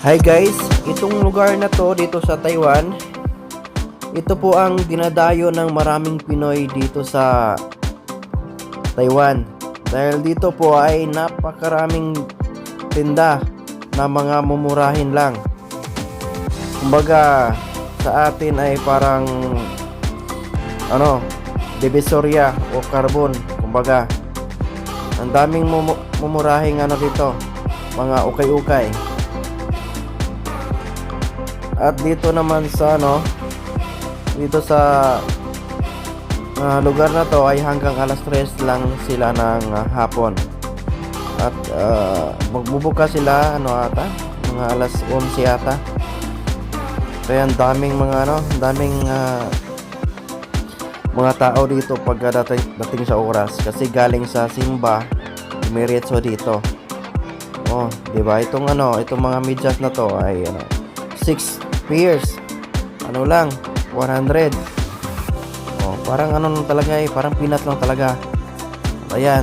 Hi guys, itong lugar na to dito sa Taiwan, ito po ang dinadayo ng maraming Pinoy dito sa Taiwan. Dahil dito po ay napakaraming tinda na mga mumurahin lang. Kumbaga, sa atin ay parang ano, divisoria o carbon. Kumbaga, ang daming mumu- mumurahing ano dito, mga ukay-ukay. At dito naman sa ano, dito sa ah, lugar na to ay hanggang alas 3 lang sila ng ah, hapon. At ah, magbubuka sila ano ata, mga alas 11 ata. Kaya ang daming mga ano, daming ah, mga tao dito pag dating, dating sa oras kasi galing sa Simba, dumiretso dito. Oh, 'di ba? Itong ano, itong mga medyas na to ay ano, 6 pairs. Ano lang, 100. Oh, parang ano lang talaga eh, parang peanut lang talaga. Ayan,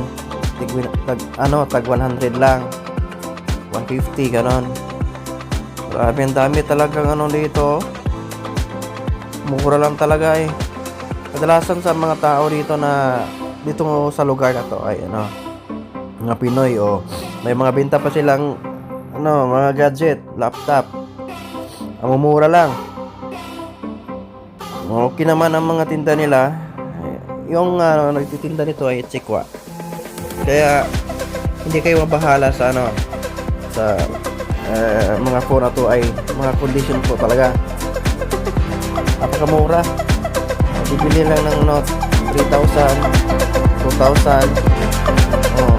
tig, tag, ano, tag 100 lang. 150 ganon. Grabe ang dami talagang ano dito. Mura lang talaga eh. Kadalasan sa mga tao dito na dito sa lugar na to ay ano, mga Pinoy o may mga benta pa silang ano, mga gadget, laptop. Ang mumura lang. Okay naman ang mga tinda nila. Yung ano, nagtitinda nito ay tsikwa. Kaya hindi kayo mabahala sa ano sa eh, mga phone na to ay mga condition po talaga. Napakamura. Bibili lang ng note 3,000, 2,000. Oh.